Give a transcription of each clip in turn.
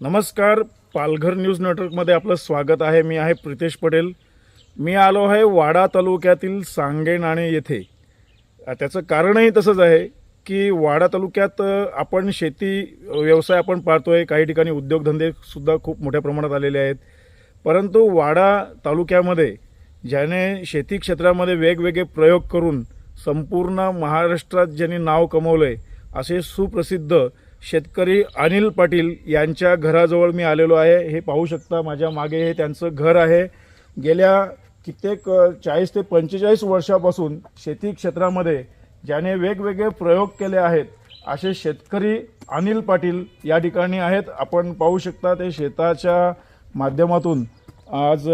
नमस्कार पालघर न्यूज नेटवर्कमध्ये आपलं स्वागत आहे. मी आहे प्रितेश पटेल. मी आलो आहे वाडा तालुक्यातील सांगेनाणे येथे. त्याचं कारणही तसंच आहे की वाडा तालुक्यात आपण शेती व्यवसाय आपण पाहतोय. काही ठिकाणी उद्योगधंदेसुद्धा खूप मोठ्या प्रमाणात आलेले आहेत. परंतु वाडा तालुक्यामध्ये ज्याने शेती क्षेत्रामध्ये वेगवेगळे प्रयोग करून संपूर्ण महाराष्ट्रात ज्यांनी नाव कमवलं आहे असे सुप्रसिद्ध शेतकरी अनिल पाटील यांच्या घराजवळ मी आलेलो आहे. हे पाहू शकता माझ्या मागे हे त्यांचं घर आहे. गेल्या कित्येक चाळीस ते पंचेचाळीस वर्षापासून शेती क्षेत्रामध्ये ज्याने वेगवेगळे प्रयोग केले आहेत असे शेतकरी अनिल पाटील या ठिकाणी आहेत. आपण पाहू शकता ते शेताच्या माध्यमातून आज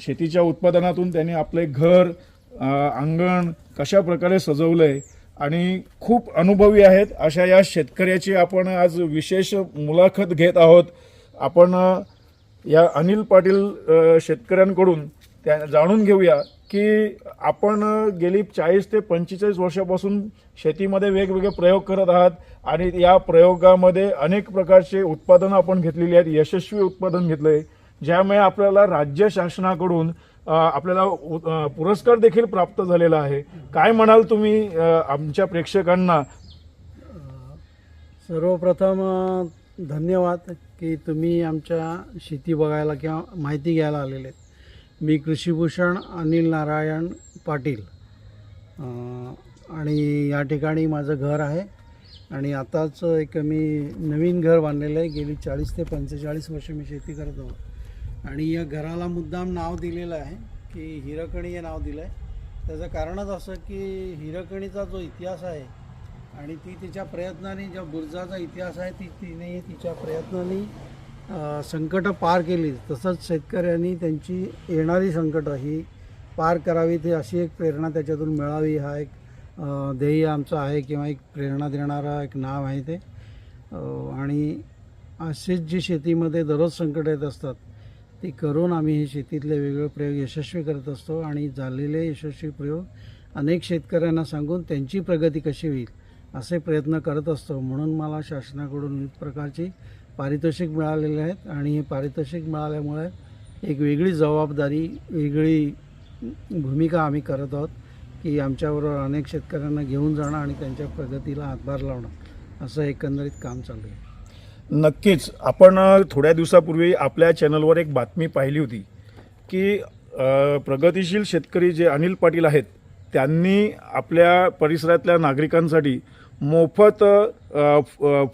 शेतीच्या उत्पादनातून त्यांनी आपले घर अंगण कशा प्रकारे सजवलं आहे आणि खूप अनुभवी आहेत. अशा या शेतकऱ्याची आपण आज विशेष मुलाखत घेत आहोत. आपण या अनिल पाटील शेतकऱ्यांकडून त्या जाणून घेऊया की आपण गेली चाळीस ते पंचेचाळीस वर्षापासून शेतीमध्ये वेगवेगळे प्रयोग करत आहात आणि या प्रयोगामध्ये अनेक प्रकारचे उत्पादनं आपण घेतलेली आहेत. यशस्वी उत्पादन घेतलं आहे ज्यामुळे आपल्याला राज्य शासनाकडून आपल्याला पुरस्कार देखील प्राप्त झालेला आहे. काय म्हणाल तुम्ही आमच्या प्रेक्षकांना? सर्वप्रथम धन्यवाद की तुम्ही आमच्या शेती बघायला किंवा माहिती घ्यायला आलेले आहेत. मी कृषीभूषण अनिल नारायण पाटील. आणि या ठिकाणी माझं घर आहे. आणि आताच एक मी नवीन घर बांधलेलं आहे. गेली चाळीस ते पंचेचाळीस वर्ष मी शेती करत आहोत. आणि या घराला मुद्दाम नाव दिलेलं आहे की हिरकणी हे नाव दिलं आहे त्याचं कारणच असं की हिरकणीचा जो इतिहास आहे आणि ती तिच्या प्रयत्नाने ज्या बुर्जाचा इतिहास आहे ती तिने तिच्या प्रयत्नाने संकटं पार केली. तसंच शेतकऱ्यांनी त्यांची येणारी संकटं ही पार करावी ती अशी एक प्रेरणा त्याच्यातून मिळावी. हा एक ध्येय आमचं आहे किंवा एक प्रेरणा देणारा एक नाव आहे ते. आणि अशीच जी शेतीमध्ये दररोज संकट येत असतात ती करून आम्ही हे शेतीतले वेगवेगळे प्रयोग यशस्वी करत असतो आणि झालेले यशस्वी प्रयोग अनेक शेतकऱ्यांना सांगून त्यांची प्रगती कशी होईल असे प्रयत्न करत असतो. म्हणून मला शासनाकडून विविध प्रकारची पारितोषिक मिळालेले आहेत आणि हे पारितोषिक मिळाल्यामुळे एक वेगळी जबाबदारी वेगळी भूमिका आम्ही करत आहोत की आमच्याबरोबर अनेक शेतकऱ्यांना घेऊन जाणं आणि त्यांच्या प्रगतीला हातभार लावणं. असं एकंदरीत काम चालू आहे. नक्कीच. आपण थोड्या दिवसापूर्वी आपल्या चॅनलवर एक बातमी पाहिली होती की प्रगतिशील शेतकरी जे अनिल पाटील आहेत त्यांनी आपल्या परिसरातल्या नागरिकांसाठी मोफत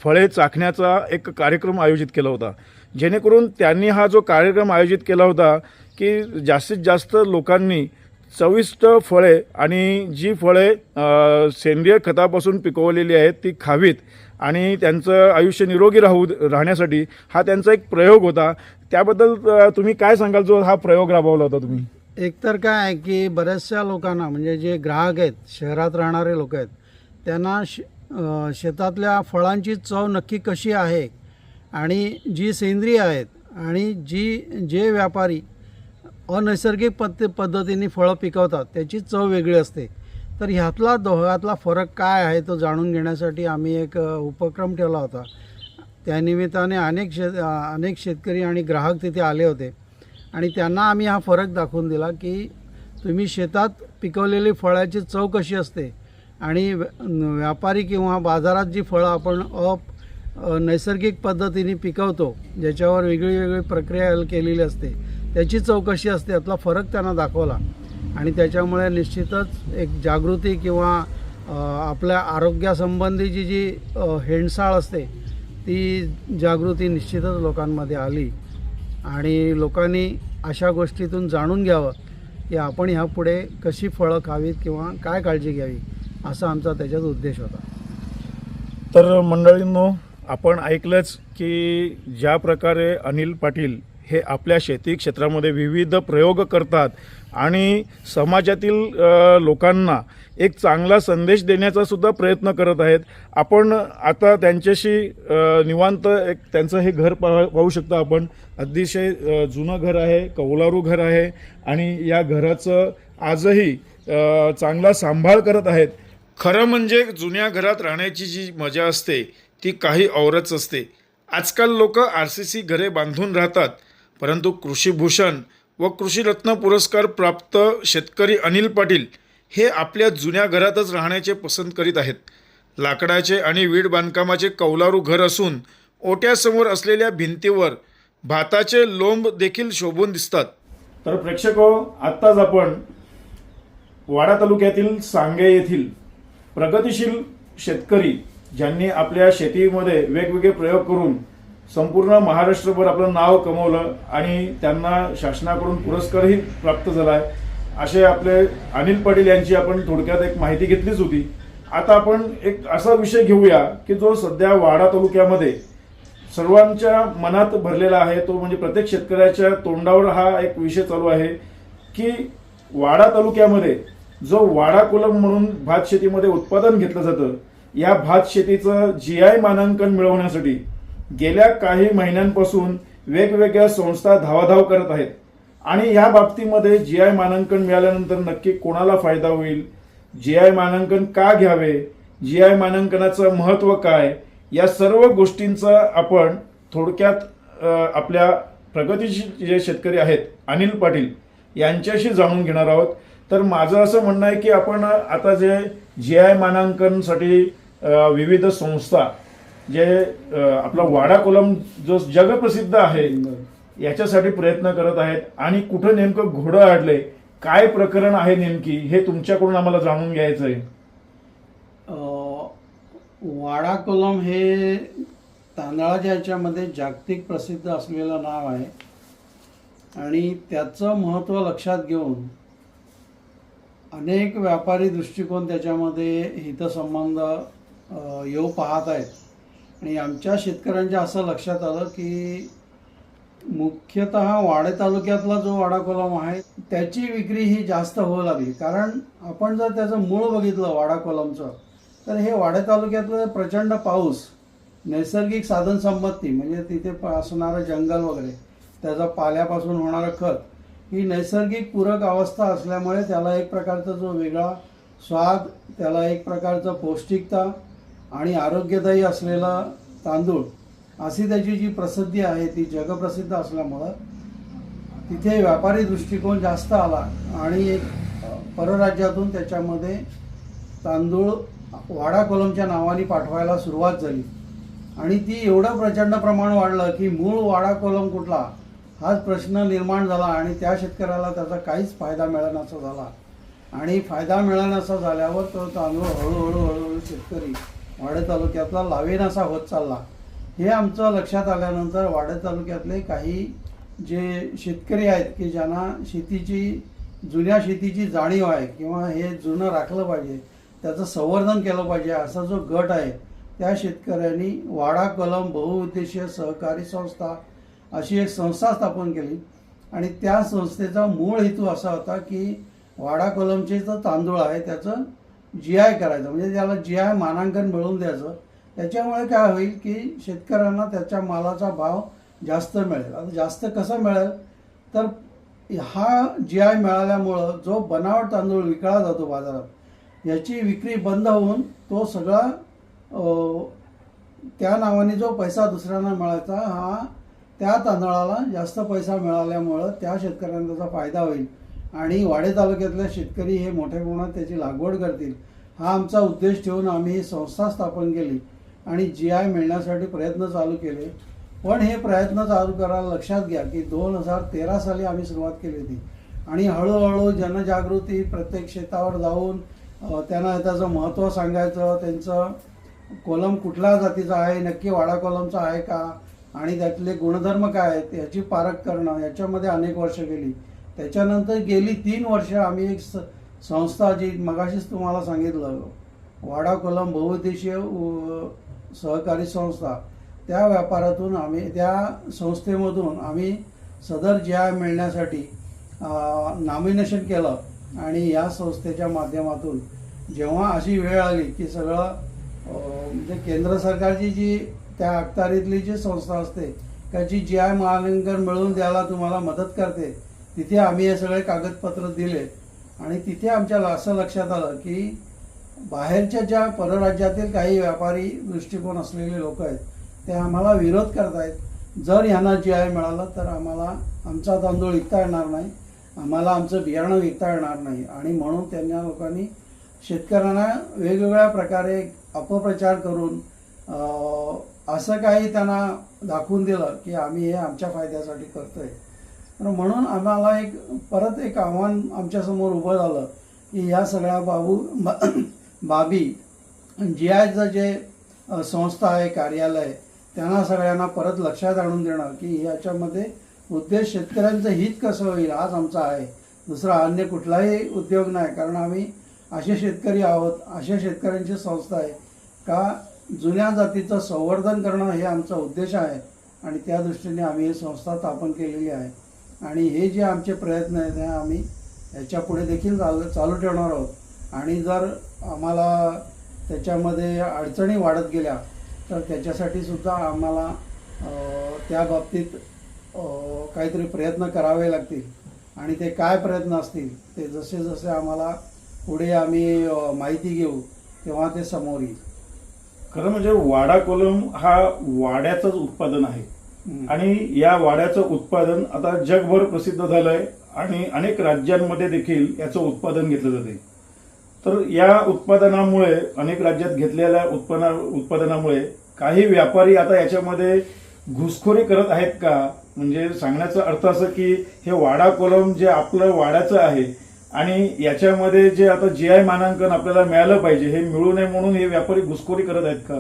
फळे चाखण्याचा एक कार्यक्रम आयोजित केला होता. जेणेकरून त्यांनी हा जो कार्यक्रम आयोजित केला होता की जास्तीत जास्त लोकांनी चविष्ट फळे आणि जी फळे सेंद्रिय खतापासून पिकवलेली आहेत ती खावीत आणि त्यांचं आयुष्य निरोगी राहू राहण्यासाठी हा त्यांचा एक प्रयोग होता. त्याबद्दल तुम्ही काय सांगाल? जो हा प्रयोग राबवला होता तुम्ही? एकतर काय आहे की बऱ्याचशा लोकांना म्हणजे जे ग्राहक आहेत शहरात राहणारे लोक आहेत त्यांना श शेतातल्या फळांची चव नक्की कशी आहे आणि जी सेंद्रिय आहेत आणि जी जे व्यापारी अनैसर्गिक पद्ध पद्धतीने फळं पिकवतात. त्याची चव वेगळी असते. तर ह्यातला दोघातला फरक काय आहे तो जाणून घेण्यासाठी आम्ही एक उपक्रम ठेवला होता. त्यानिमित्ताने अनेक शेत अनेक शेतकरी आणि ग्राहक तिथे आले होते. आणि त्यांना आम्ही हा फरक दाखवून दिला की तुम्ही शेतात पिकवलेली फळाची चव कशी असते आणि व्य- व्यापारी किंवा बाजारात जी फळं आपण अप नैसर्गिक पद्धतीने पिकवतो ज्याच्यावर वेगळी वेगळी प्रक्रिया केलेली असते. त्याची चौकशी असते यातला फरक त्यांना दाखवला. आणि त्याच्यामुळे निश्चितच एक जागृती किंवा आपल्या आरोग्यासंबंधीची जी हेणसाळ हेंडसाळ असते ती जागृती निश्चितच लोकांमध्ये आली. आणि लोकांनी अशा गोष्टीतून जाणून घ्यावं की आपण ह्यापुढे कशी फळं खावीत किंवा काय काळजी घ्यावी असा आमचा त्याच्यात उद्देश होता. तर मंडळींनो आपण ऐकलंच की ज्या प्रकारे अनिल पाटील हे आपल्या शेती क्षेत्रामध्ये विविध प्रयोग करतात आणि समाजातील लोकांना एक चांगला संदेश देण्याचा सुद्धा प्रयत्न करत आहेत. आपण आता त्यांच्याशी निवांत एक त्यांचं हे घर पाह पाहू शकता आपण. अतिशय जुनं घर आहे कौलारू घर आहे आणि या घराचं आजही चांगला सांभाळ करत आहेत. खरं म्हणजे जुन्या घरात राहण्याची जी मजा असते ती काही औरच असते. आजकाल लोक आर सी सी घरे बांधून राहतात. परंतु कृषीभूषण व कृषीरत्न पुरस्कार प्राप्त शेतकरी अनिल पाटील हे आपल्या जुन्या घरातच राहण्याचे पसंत करीत आहेत. लाकडाचे आणि वीड बांधकामाचे कौलारू घर असून ओट्यासमोर असलेल्या भिंतीवर भाताचे लोंब देखील शोभून दिसतात. तर प्रेक्षक आत्ताच आपण वाडा तालुक्यातील सांगे येथील प्रगतिशील शेतकरी ज्यांनी आपल्या शेतीमध्ये वेगवेगळे प्रयोग करून संपूर्ण महाराष्ट्रभर आपलं नाव कमवलं आणि त्यांना शासनाकडून पुरस्कारही प्राप्त झाला आहे असे आपले अनिल पाटील यांची आपण थोडक्यात एक माहिती घेतलीच होती. आता आपण एक असा विषय घेऊया की जो सध्या वाडा तालुक्यामध्ये सर्वांच्या मनात भरलेला आहे तो म्हणजे प्रत्येक शेतकऱ्याच्या तोंडावर हा एक विषय चालू आहे की वाडा तालुक्यामध्ये जो वाडा कोलम म्हणून भात शेतीमध्ये उत्पादन घेतलं जातं या भात शेतीचं जी आय मानांकन मिळवण्यासाठी गेल्या काही महिन्यांपासून वेगवेगळ्या संस्था धावाधाव करत आहेत. आणि या बाबतीमध्ये जी आय मानांकन मिळाल्यानंतर नक्की कोणाला फायदा होईल? जी आय मानांकन का घ्यावे? जी आय मानांकनाचं महत्त्व काय? या सर्व गोष्टींचा आपण थोडक्यात आपल्या प्रगतीशील जे शेतकरी आहेत अनिल पाटील यांच्याशी जाणून घेणार आहोत. तर माझं असं म्हणणं आहे की आपण आता जे जी आय मानांकनसाठी विविध संस्था जे आपला वाडा कोलम जो जगप्रसिद्ध आहे याच्यासाठी प्रयत्न करत आहेत. आणि कुठं नेमकं घोडं अडलंय काय प्रकरण आहे नेमकी हे तुमच्याकडून आम्हाला जाणून घ्यायचं आहे वाडा कोलम हे तांदळाच्या ह्याच्यामध्ये जागतिक प्रसिद्ध असलेलं नाव आहे. आणि त्याचं महत्त्व लक्षात घेऊन अनेक व्यापारी दृष्टिकोन त्याच्यामध्ये हितसंबंध येऊ पाहत आहेत. आणि आमच्या शेतकऱ्यांच्या असं लक्षात आलं की मुख्यतः वाडे तालुक्यातला जो वाडा कोलम आहे त्याची विक्री ही जास्त होऊ लागली. कारण आपण जर त्याचं मूळ बघितलं वाडा कोलमचं तर हे वाडे तालुक्यातलं प्रचंड पाऊस नैसर्गिक साधन संपत्ती म्हणजे तिथे असणारं जंगल वगैरे त्याचा पाल्यापासून होणारं खत ही नैसर्गिक पूरक अवस्था असल्यामुळे त्याला एक प्रकारचा जो वेगळा स्वाद त्याला एक प्रकारचं पौष्टिकता आणि आरोग्यदायी असलेला तांदूळ अशी त्याची जी प्रसिद्धी आहे ती जगप्रसिद्ध असल्यामुळं तिथे व्यापारी दृष्टिकोन जास्त आला आणि एक परराज्यातून त्याच्यामध्ये तांदूळ वाडा कोलमच्या नावाने पाठवायला सुरुवात झाली. आणि ती एवढं प्रचंड प्रमाण वाढलं की मूळ वाडा कोलम कुठला हाच प्रश्न निर्माण झाला आणि त्या शेतकऱ्याला त्याचा काहीच फायदा मिळानासा झाला. आणि फायदा मिळानासा झाल्यावर तो तांदूळ हळूहळू हळूहळू शेतकरी वाडे तालुक्यातला लावेनासा होत चालला. हे आमचं लक्षात आल्यानंतर वाडे तालुक्यातले काही जे शेतकरी आहेत की ज्यांना शेतीची जुन्या शेतीची जाणीव आहे किंवा हे जुनं राखलं पाहिजे त्याचं संवर्धन केलं पाहिजे असा जो गट आहे त्या शेतकऱ्यांनी वाडा कलम बहुउद्देशीय सहकारी संस्था अशी एक संस्था स्थापन केली. आणि त्या संस्थेचा मूळ हेतू असा होता की वाडा कलमचे जो तांदूळ आहे त्याचं जी आय करायचं. म्हणजे त्याला जी आय मानांकन मिळवून द्यायचं. त्याच्यामुळे काय होईल की शेतकऱ्यांना त्याच्या मालाचा भाव जास्त मिळेल. आता जास्त कसं मिळेल? तर हा जी आय मिळाल्यामुळं जो बनावट तांदूळ विकला जातो बाजारात याची विक्री बंद होऊन तो सगळा त्या नावाने जो पैसा दुसऱ्यांना मिळायचा हा त्या तांदळाला जास्त पैसा मिळाल्यामुळं त्या शेतकऱ्यांना त्याचा फायदा होईल. आणि वाडे तालुक्यातल्या शेतकरी हे मोठ्या प्रमाणात त्याची लागवड करतील. हा आमचा उद्देश ठेवून आम्ही ही संस्था स्थापन केली आणि जी आय मिळण्यासाठी प्रयत्न चालू केले. पण हे प्रयत्न चालू करायला लक्षात घ्या की दोन हजार तेरा साली आम्ही सुरुवात केली होती. आणि हळूहळू जनजागृती प्रत्येक शेतावर जाऊन त्यांना त्याचं महत्त्व सांगायचं त्यांचं कोलम कुठल्या जातीचा आहे नक्की वाडा कोलमचा आहे का आणि त्यातले गुणधर्म काय आहेत याची पारख करणं याच्यामध्ये अनेक वर्ष गेली. त्याच्यानंतर गेली तीन वर्ष आम्ही एक स- संस्था जी मगाशीच तुम्हाला सांगितलं वाडा कोलम बहुउद्देशीय उ- सहकारी संस्था. त्या व्यापारातून आम्ही त्या संस्थेमधून आम्ही सदर जी आय मिळण्यासाठी नॉमिनेशन केलं. आणि या संस्थेच्या माध्यमातून जेव्हा अशी वेळ आली की सगळं म्हणजे केंद्र सरकारची जी त्या अखत्यारीतली जी संस्था असते त्याची जी आय मानांकन मिळवून द्यायला तुम्हाला मदत करते तिथे आम्ही हे सगळे कागदपत्र दिले. आणि तिथे आमच्या असं लक्षात आलं की बाहेरच्या ज्या परराज्यातील काही व्यापारी दृष्टिकोन असलेले लोक आहेत ते आम्हाला विरोध करतायत. जर यांना जी आय मिळालं तर आम्हाला आमचा तांदूळ विकता येणार नाही आम्हाला आमचं बियाणं विकता येणार नाही. आणि म्हणून त्यांना लोकांनी शेतकऱ्यांना वेगवेगळ्या प्रकारे अपप्रचार करून असं काही त्यांना दाखवून दिलं की आम्ही हे आमच्या फायद्यासाठी करतोय. तर म्हणून आम्हाला एक परत एक आव्हान आमच्यासमोर उभं झालं की या सगळ्या बाबू बाबी जी आयचं जे संस्था आहे कार्यालय त्यांना सगळ्यांना परत लक्षात आणून देणं की याच्यामध्ये उद्देश शेतकऱ्यांचं हित कसं होईल हाच आमचा आहे. दुसरा अन्य कुठलाही उद्योग नाही कारण आम्ही असे शेतकरी आहोत अशा शेतकऱ्यांची संस्था आहे. का जुन्या जातीचं संवर्धन करणं हे आमचा उद्देश आहे आणि त्या दृष्टीने आम्ही ही संस्था स्थापन केलेली आहे. आणि हे जे आमचे प्रयत्न आहेत ते आम्ही याच्यापुढे देखील चालू चालू ठेवणार आहोत. आणि जर आम्हाला त्याच्यामध्ये अडचणी वाढत गेल्या तर त्याच्यासाठी सुद्धा आम्हाला त्या बाबतीत काहीतरी प्रयत्न करावे लागतील. आणि ते काय प्रयत्न असतील ते जसे जसे आम्हाला पुढे आम्ही माहिती घेऊ तेव्हा ते समोर येईल. खरं म्हणजे वाडा कोलम हा वाड्याचंच उत्पादन आहे. आणि या वाड्याचं उत्पादन आता जगभर प्रसिद्ध झालंय आणि अनेक राज्यांमध्ये देखील याचं उत्पादन घेतलं जाते. तर या उत्पादनामुळे अनेक राज्यात घेतलेल्या उत्पन्ना उत्पादनामुळे काही व्यापारी आता याच्यामध्ये घुसखोरी करत आहेत का? म्हणजे सांगण्याचा अर्थ असं की हे वाडा कोलम जे आपलं वाड्याचं आहे आणि याच्यामध्ये जे आता जी आय मानांकन आपल्याला मिळालं पाहिजे हे मिळू नये म्हणून हे व्यापारी घुसखोरी करत आहेत का?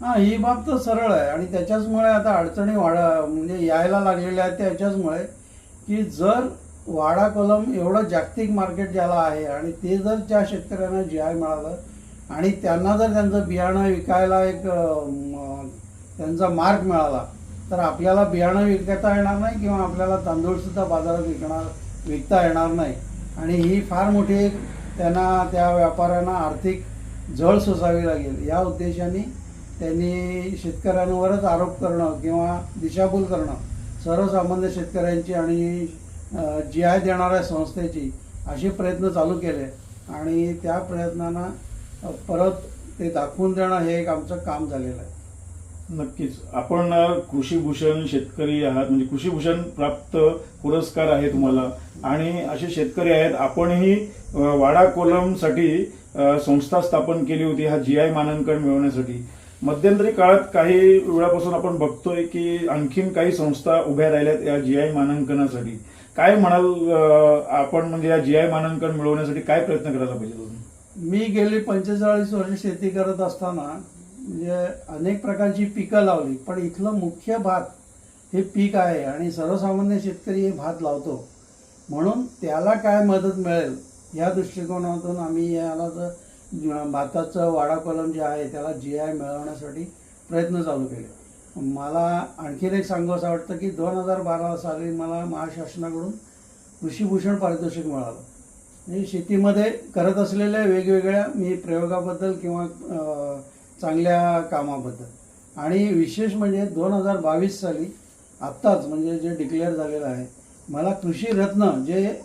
हा ही बाब तर सरळ आहे. आणि त्याच्याचमुळे आता अडचणी वाढा म्हणजे यायला लागलेल्या आहेत त्याच्याचमुळे की जर वाडा कलम एवढं जागतिक मार्केट ज्याला आहे आणि ते जर त्या शेतकऱ्यांना जी आय मिळालं आणि त्यांना जर त्यांचं बियाणं विकायला एक त्यांचा मार्ग मिळाला तर आपल्याला बियाणं विकता येणार नाही किंवा आपल्याला तांदूळ सुद्धा बाजारात विकणार विकता येणार नाही. आणि ही फार मोठी एक त्यांना त्या व्यापाऱ्यांना आर्थिक झळ सोसावी लागेल. या उद्देशाने त्यांनी शेतकऱ्यांवरच आरोप करणं किंवा दिशाभूल करणं सर्वसामान्य शेतकऱ्यांची आणि जी आय देणाऱ्या संस्थेची असे प्रयत्न चालू केले. आणि त्या प्रयत्नांना परत ते दाखवून देणं हे एक आमचं काम झालेलं आहे. नक्कीच. आपण कृषीभूषण शेतकरी आहात म्हणजे कृषीभूषण प्राप्त पुरस्कार आहे तुम्हाला. आणि असे शेतकरी आहेत आपणही वाडा कोलमसाठी संस्था स्थापन केली होती हा जी आय मानांकन मिळवण्यासाठी. मध्यंतरी काळात काही वेळापासून आपण बघतोय की आणखीन काही संस्था उभ्या राहिल्यात या जी आय मानांकनासाठी. काय म्हणाल आपण म्हणजे या जी आय मानांकन मिळवण्यासाठी काय प्रयत्न करायला पाहिजे मी गेली पंचेचाळीस वर्ष शेती करत असताना म्हणजे अनेक प्रकारची पिकं लावली पण इथलं मुख्य भात हे पीक आहे आणि सर्वसामान्य शेतकरी हे भात लावतो. म्हणून त्याला काय मदत मिळेल या दृष्टिकोनातून आम्ही याला जर भाताचं वाडा कलम जे आहे त्याला जी आय मिळवण्यासाठी प्रयत्न चालू केले. मला आणखीन एक सांगू असं वाटतं की दोन हजार बारा साली मला महाशासनाकडून कृषीभूषण पारितोषिक मिळालं. म्हणजे शेतीमध्ये करत असलेल्या वेगवेगळ्या मी प्रयोगाबद्दल किंवा चांगल्या कामाबद्दल. आणि विशेष म्हणजे दोन हजार बावीस साली आत्ताच म्हणजे जे डिक्लेअर झालेलं आहे मला कृषी रत्न जे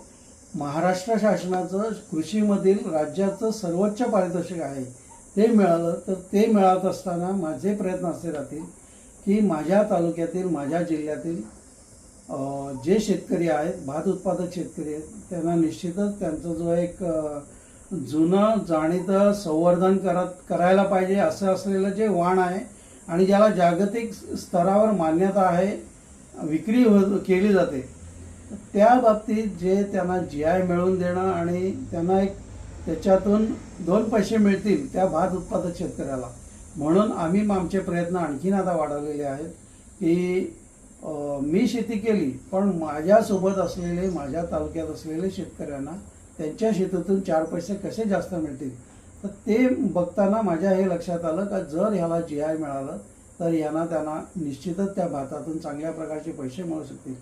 महाराष्ट्र शासनाचं कृषीमधील राज्याचं सर्वोच्च पारितोषिक आहे. ते मिळालं तर ते मिळत असताना माझे प्रयत्न असे राहतील की माझ्या तालुक्यातील माझ्या जिल्ह्यातील जे शेतकरी आहेत भात उत्पादक शेतकरी आहेत त्यांना निश्चितच त्यांचा जो एक जुनं जाणीतं संवर्धन करत करायला पाहिजे असं असलेलं जे वाण आहे आणि ज्याला जागतिक स्तरावर मान्यता आहे विक्री हो केली जाते. त्या बाबतीत जे त्यांना जी आय मिळवून देणं आणि त्यांना एक त्याच्यातून दोन पैसे मिळतील त्या भात उत्पादक शेतकऱ्याला. म्हणून आम्ही आमचे प्रयत्न आणखीन आता वाढवलेले आहेत की मी शेती केली पण माझ्यासोबत असलेले माझ्या तालुक्यात असलेले शेतकऱ्यांना त्यांच्या शेतातून चार पैसे कसे जास्त मिळतील? तर ते बघताना माझ्या हे लक्षात आलं का जर ह्याला जी आय मिळालं तर यांना त्यांना निश्चितच त्या भातातून चांगल्या प्रकारचे पैसे मिळू शकतील.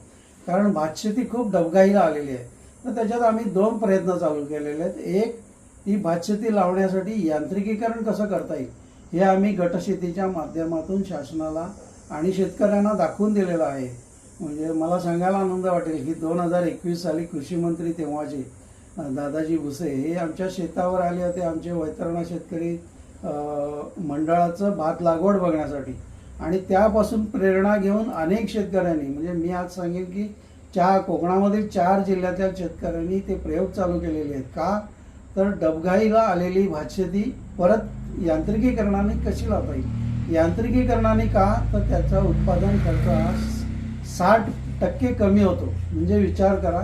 कारण भातशेती खूप डबगाईला आलेली आहे. तर त्याच्यात आम्ही दोन प्रयत्न चालू केलेले आहेत. एक ती भातशेती लावण्यासाठी यांत्रिकीकरण कसं करता येईल? हे आम्ही गटशेतीच्या माध्यमातून शासनाला आणि शेतकऱ्यांना दाखवून दिलेलं आहे. म्हणजे मला सांगायला आनंद वाटेल की दोन हजार एकवीस साली कृषी मंत्री तेव्हाचे दादाजी भुसे हे आमच्या शेतावर आले होते. आमचे वैतरणा शेतकरी मंडळाचं भात लागवड बघण्यासाठी. आणि त्यापासून प्रेरणा घेऊन अनेक शेतकऱ्यांनी म्हणजे मी आज सांगेन की चार कोकणामधील चार जिल्ह्यातल्या शेतकऱ्यांनी ते प्रयोग चालू केलेले आहेत. का? तर डबघाईला आलेली भातशेती परत यांत्रिकीकरणाने कशी लावता येईल? यांत्रिकीकरणाने का? तर त्याचा उत्पादन खर्च हा साठ टक्के कमी होतो. म्हणजे विचार करा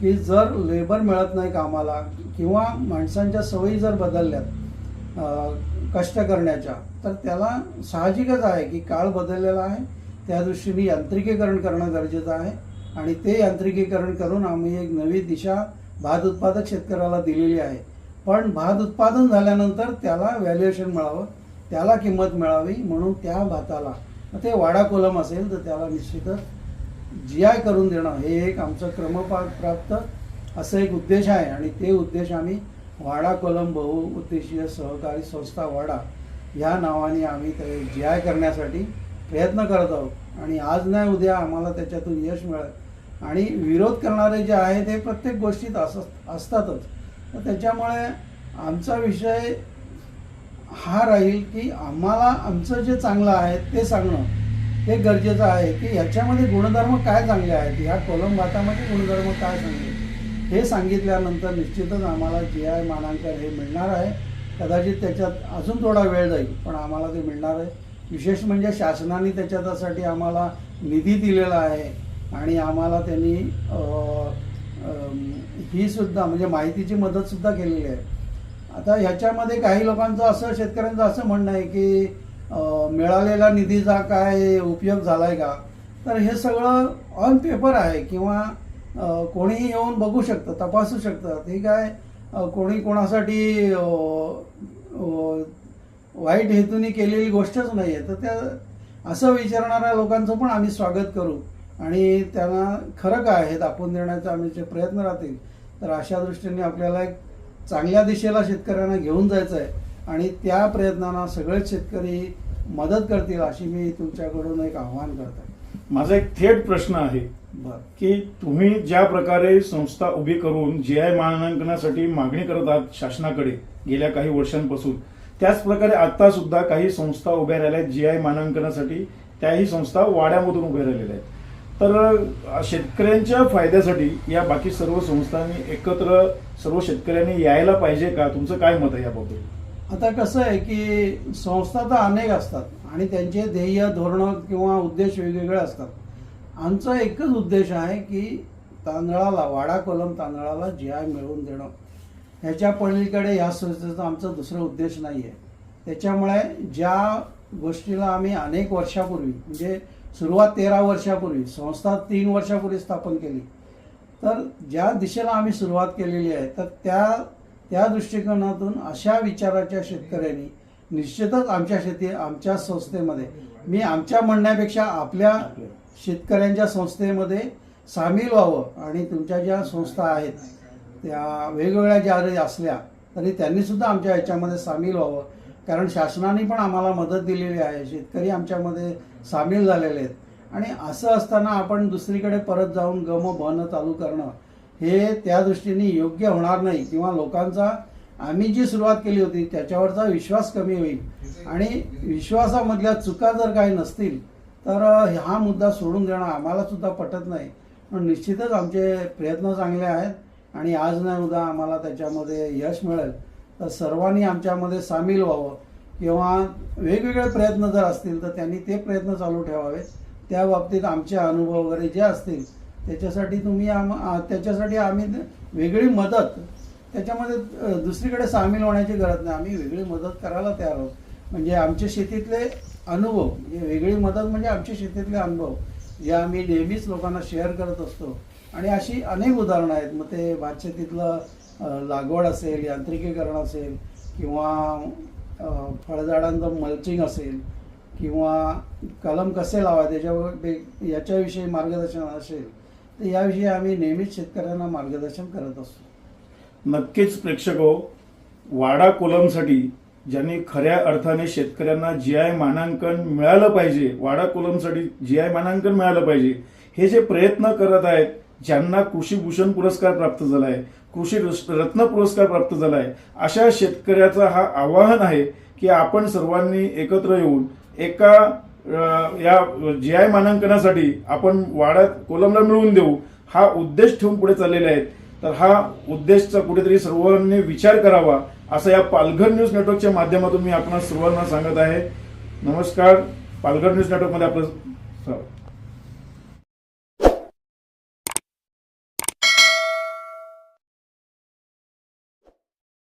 की जर लेबर मिळत नाही कामाला किंवा माणसांच्या सवयी जर बदलल्यात कष्ट करण्याच्या तर त्याला साहजिकच आहे की काळ बदललेला आहे. त्या दृष्टीने यांत्रिकीकरण करणं गरजेचं आहे. आणि ते यांत्रिकीकरण करून आम्ही एक नवी दिशा भात उत्पादक शेतकऱ्याला दिलेली आहे. पण भात उत्पादन झाल्यानंतर त्याला व्हॅल्युएशन मिळावं त्याला किंमत मिळावी म्हणून त्या भाताला. ते वाडा कोलम असेल तर त्याला निश्चितच जी आय करून देणं हे एक आमचं क्रमप्राप्त असं एक उद्देश आहे. आणि ते उद्देश आम्ही वाडा कोलम बहुउद्देशीय सहकारी संस्था वाडा ह्या नावाने आम्ही ते जी आय करण्यासाठी प्रयत्न करत आहोत. आणि आज नाही उद्या आम्हाला त्याच्यातून यश मिळेल. आणि विरोध करणारे जे आहे ते प्रत्येक गोष्टीत अस असतातच. तर त्याच्यामुळे आमचा विषय हा राहील की आम्हाला आमचं जे चांगलं आहे ते सांगणं हे गरजेचं आहे की ह्याच्यामध्ये गुणधर्म काय चांगले आहेत? ह्या कोलम भातामध्ये गुणधर्म काय चांगले हे सांगितल्यानंतर निश्चितच आम्हाला जी आय मानांकन हे मिळणार आहे. कदाचित त्याच्यात अजून थोडा वेळ जाईल पण आम्हाला ते मिळणार आहे. विशेष म्हणजे शासनाने त्याच्यासाठी आम्हाला निधी दिलेला आहे आणि आम्हाला त्यांनी ही सुद्धा म्हणजे माहितीची मदतसुद्धा केलेली आहे. आता ह्याच्यामध्ये काही लोकांचं असं शेतकऱ्यांचं असं म्हणणं आहे की मिळालेला निधीचा काय उपयोग झाला आहे का? तर हे सगळं ऑन पेपर आहे किंवा कोणीही येऊन बघू शकतं तपासू शकतं. ते काय कोणी कोणासाठी वाईट हेतूने केलेली गोष्टच नाही आहे तर त्या असं विचारणाऱ्या लोकांचं पण आम्ही स्वागत करू. आणि त्यांना खरं काय आहे हे दाखवून देण्याचा आम्ही जे प्रयत्न राहतील तर अशा दृष्टीने आपल्याला एक चांगल्या दिशेला शेतकऱ्यांना घेऊन जायचं आहे आणि त्या प्रयत्नांना सगळेच शेतकरी मदत करतील अशी मी तुमच्याकडून एक आव्हान करत आहे माझा एक थेट प्रश्न आहे की तुम्ही ज्या प्रकारे संस्था उभी करून जी आय मानांकनासाठी मागणी करत आहात शासनाकडे गेल्या काही वर्षांपासून त्याच प्रकारे आता सुद्धा काही संस्था उभ्या राहिल्या आहेत जी आय मानांकनासाठी त्याही संस्था वाड्यामधून उभ्या राहिलेल्या आहेत. तर शेतकऱ्यांच्या फायद्यासाठी या बाकी सर्व संस्थांनी एकत्र सर्व शेतकऱ्यांनी यायला पाहिजे का? तुमचं काय मत आहे याबाबत? आता कसं आहे की संस्था तर अनेक असतात आणि त्यांचे ध्येय धोरणं किंवा उद्देश वेगवेगळे असतात. आमचा एकच उद्देश आहे की तांदळाला वाडा कोलम तांदळाला जी आय मिळवून देणं. ह्याच्या पलीकडे ह्या संस्थेचा आमचा दुसरा उद्देश नाही आहे त्याच्यामुळे ज्या गोष्टीला आम्ही अनेक वर्षापूर्वी म्हणजे सुरुवात तेरा वर्षापूर्वी संस्था तीन वर्षापूर्वी स्थापन केली तर ज्या दिशेला आम्ही सुरुवात केलेली आहे तर त्या त्या दृष्टिकोनातून अशा विचाराच्या शेतकऱ्यांनी निश्चितच आमच्या शेती आमच्या संस्थेमध्ये मी आमच्या म्हणण्यापेक्षा आपल्या शेतकऱ्यांच्या संस्थेमध्ये सामील व्हावं आणि तुमच्या ज्या संस्था आहेत त्या वेगवेगळ्या ज्या असल्या तरी त्यांनीसुद्धा आमच्या ह्याच्यामध्ये सामील व्हावं. कारण शासनाने पण आम्हाला मदत दिलेली आहे शेतकरी आमच्यामध्ये सामील झालेले आहेत. आणि असं असताना आपण दुसरीकडे परत जाऊन गम बन चालू करणं हे त्या दृष्टीने योग्य होणार नाही. किंवा लोकांचा आम्ही जी सुरुवात केली होती त्याच्यावरचा विश्वास कमी होईल. आणि विश्वासामधल्या चुका जर काही नसतील तर हा मुद्दा सोडून देणं आम्हाला सुद्धा पटत नाही. पण निश्चितच आमचे प्रयत्न चांगले आहेत. आणि आज नाही उद्या आम्हाला त्याच्यामध्ये यश मिळेल. तर सर्वांनी आमच्यामध्ये सामील व्हावं. किंवा वेगवेगळे प्रयत्न जर असतील तर त्यांनी ते प्रयत्न चालू ठेवावे. त्या बाबतीत आमचे अनुभव वगैरे जे असतील त्याच्यासाठी तुम्ही आम त्याच्यासाठी आम्ही वेगळी मदत त्याच्यामध्ये दुसरीकडे सामील होण्याची गरज नाही. आम्ही वेगळी मदत करायला तयार आहोत. म्हणजे आमच्या शेतीतले अनुभव म्हणजे वेगळी मदत म्हणजे आमच्या शेतीतले अनुभव जे आम्ही नेहमीच लोकांना शेअर करत असतो. आणि अशी अनेक उदाहरणं आहेत. मग ते भातशेतीतलं अ, लागवड असेल यांत्रिकीकरण असेल किंवा फळझाडांचं मल्चिंग असेल किंवा कलम कसे लावा त्याच्यावर बे- याच्याविषयी मार्गदर्शन असेल तर याविषयी आम्ही नेहमीच शेतकऱ्यांना मार्गदर्शन करत असतो. नक्कीच प्रेक्षक हो, वाडा कोलमसाठी ज्यांनी खऱ्या अर्थाने शेतकऱ्यांना जी आय मानांकन मिळालं पाहिजे वाडा कोलमसाठी जी आय मानांकन मिळालं पाहिजे हे जे प्रयत्न करत आहेत ज्यांना कृषी भूषण पुरस्कार प्राप्त झाला आहे कृषी रत्न पुरस्कार प्राप्त झाला आहे अशा शेतकऱ्याचा हा आवाहन आहे की आपण सर्वांनी एकत्र येऊन एका या जी आय मानांकनासाठी आपण वाड्यात कोलमला मिळवून देऊ हा उद्देश ठेवून पुढे चाललेले आहेत तर हा उद्देशचा कुठेतरी सर्वांनी विचार करावा असं या पालघर न्यूज नेटवर्कच्या माध्यमातून मी आपणास सर्वांना सांगत आहे नमस्कार पालघर न्यूज नेटवर्कमध्ये आपलं स्वागत.